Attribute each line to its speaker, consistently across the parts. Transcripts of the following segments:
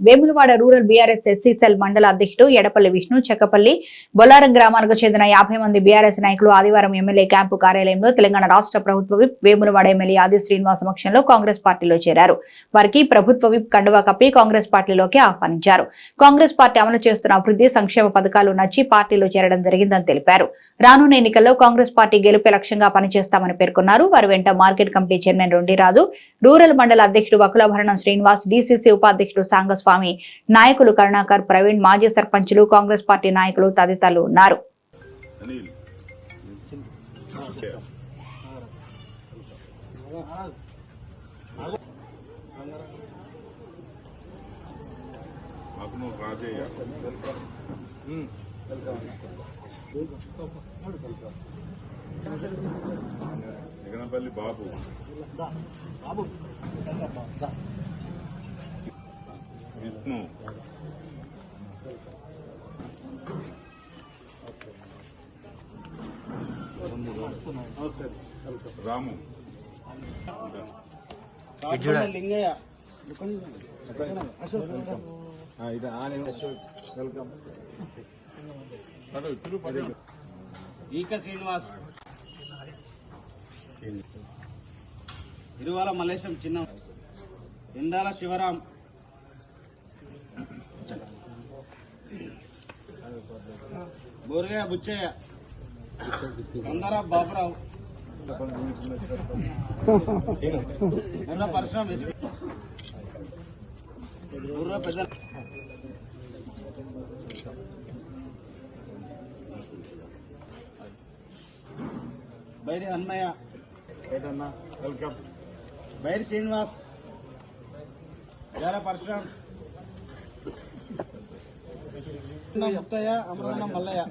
Speaker 1: Vemulawada rural BRS SC cell మండల అధ్యక్షుడు ఎడపల్లి విష్ణు చెక్కపల్లి బొల్లారం గ్రామాలకు చెందిన యాభై మంది బీఆర్ఎస్ నాయకులు ఆదివారం ఎమ్మెల్యే క్యాంపు కార్యాలయంలో తెలంగాణ రాష్ట్ర ప్రభుత్వ విప్ వేములవాడ ఎమ్మెల్యే ఆది శ్రీనివాస్ సమక్షంలో కాంగ్రెస్ పార్టీలో చేరారు. వారికి ప్రభుత్వ విప్ కండువా కప్పి కాంగ్రెస్ పార్టీలోకి ఆహ్వానించారు. కాంగ్రెస్ పార్టీ అమలు చేస్తున్న అభివృద్ధి సంక్షేమ పథకాలు నచ్చి పార్టీలో చేరడం జరిగిందని తెలిపారు. రానున్న ఎన్నికల్లో కాంగ్రెస్ పార్టీ గెలుపే లక్ష్యంగా పనిచేస్తామని పేర్కొన్నారు. వారి వెంట market committee chairman Rondiraju rural మండల అధ్యక్షుడు వకులభరణం శ్రీనివాస్ డీసీసీ ఉపాధ్యక్షుడు సాంగస్వామి నాయకులు కరుణాకర్ ప్రవీణ్ మాజీ సర్పంచులు కాంగ్రెస్ పార్టీ నాయకులు తదితరులు ఉన్నారు.
Speaker 2: రాజయ్య జగనపల్లి బాబు. విష్ణు. రాము.
Speaker 3: లింగయ్య.
Speaker 2: ఇద్దరు పది
Speaker 3: ఈక శ్రీనివాస్. ఇరువాల మల్లేశం చిన్న ఎండాల శివరాం. బోరగాయ బుచ్చయ్య. కందర బాబురావు. బుర్ర పరశురాం ఎస్పీ పెద్ద బైరి హన్మయ్య. వెల్కమ్ బైరి శ్రీనివాస్ జాల పరశురాం ముత్తయ్య అమరవన మల్లయ్య.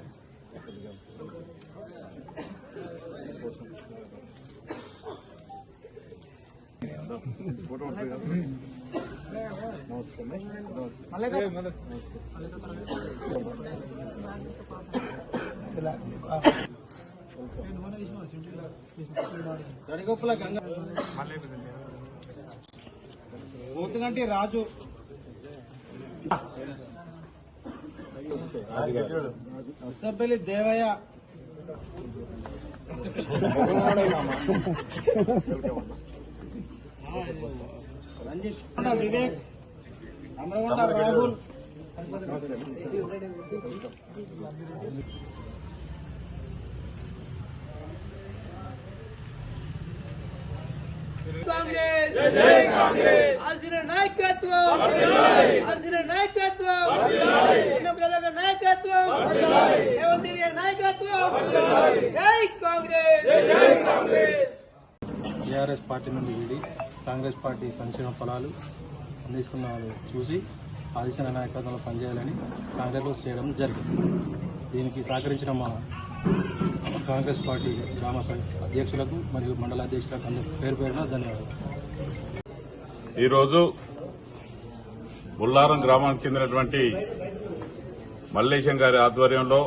Speaker 3: గడిగొప్పల గంగ పోతుగంటి రాజు. సబ్బెల్లి దేవయ్య. రంజిత్ వివేక్. అమరగొండ రాహుల్.
Speaker 4: రేవంత్ రెడ్డి గారి నాయకత్వం. జై కాంగ్రెస్. జై కాంగ్రెస్.
Speaker 5: టీఆర్ఎస్ పార్టీ నుండి వీడి కాంగ్రెస్ పార్టీ సంక్షేమ ఫలాలు అందిస్తున్నారని చూసి ఆదిశన నాయకత్వంలో పనిచేయాలని కాంగ్రెస్లో చేయడం జరిగింది. దీనికి సహకరించిన మా కాంగ్రెస్ పార్టీ గ్రామ అధ్యక్షులకు మరియు మండల అధ్యక్షులకు అందరూ పేరు పేరున ధన్యవాదాలు.
Speaker 2: ఈరోజు బుల్లారం గ్రామానికి చెందినటువంటి మల్లేశం గారి ఆధ్వర్యంలో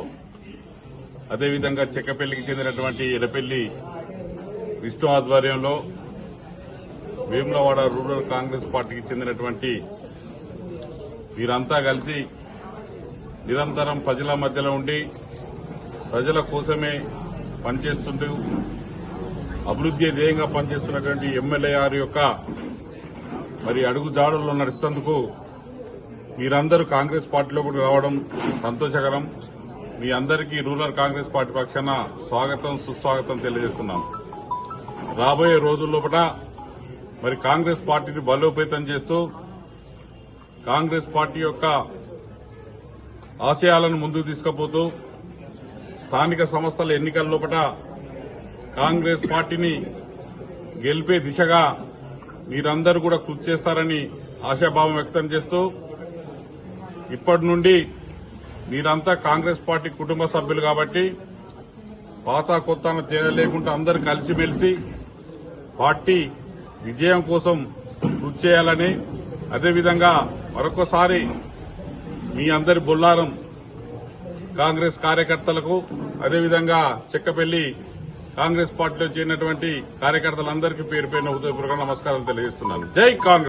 Speaker 2: అదేవిధంగా చెక్కపల్లికి చెందినటువంటి ఎడపల్లి విష్ణు ఆధ్వర్యంలో వేములవాడ రూరల్ కాంగ్రెస్ పార్టీకి చెందినటువంటి వీరంతా కలిసి నిరంతరం ప్రజల మధ్యలో ఉండి ప్రజల కోసమే పనిచేస్తుంటూ అభివృద్ధి ధ్యేయంగా పనిచేస్తున్నటువంటి ఎమ్మెల్యే గారి యొక్క మరి అడుగు జాడల్లో నడుస్తున్నందుకు మీరందరూ కాంగ్రెస్ పార్టీలో కూడా రావడం సంతోషకరం. మీ అందరికీ రూరల్ కాంగ్రెస్ పార్టీ పక్షాన స్వాగతం సుస్వాగతం తెలియజేస్తున్నాం రాబోయే రోజుల్లోపట మరి కాంగ్రెస్ పార్టీని బలోపేతం చేస్తూ కాంగ్రెస్ పార్టీ యొక్క ఆశయాలను ముందుకు తీసుకుపోతూ స్థానిక సంస్థల ఎన్నికల లోపల కాంగ్రెస్ పార్టీని గెలిపే దిశగా మీరందరూ కూడా కృషి చేస్తారని ఆశాభావం వ్యక్తం చేస్తూ ఇప్పటి నుండి మీరంతా కాంగ్రెస్ పార్టీ కుటుంబ సభ్యులు కాబట్టి పాత కొత్త తేడా లేకుండా అందరూ కలిసిమెలిసి పార్టీ విజయం కోసం కృషి చేయాలని అదేవిధంగా మరొకసారి మీ అందరి బొల్లారం కాంగ్రెస్ కార్యకర్తలకు అదేవిధంగా చెక్కపల్లి కాంగ్రెస్ పార్టీలో చేరినటువంటి కార్యకర్తలందరికీ పేరు పేరున హృదయపూర్వక నమస్కారాలు తెలియజేస్తున్నాను. జై కాంగ్రెస్!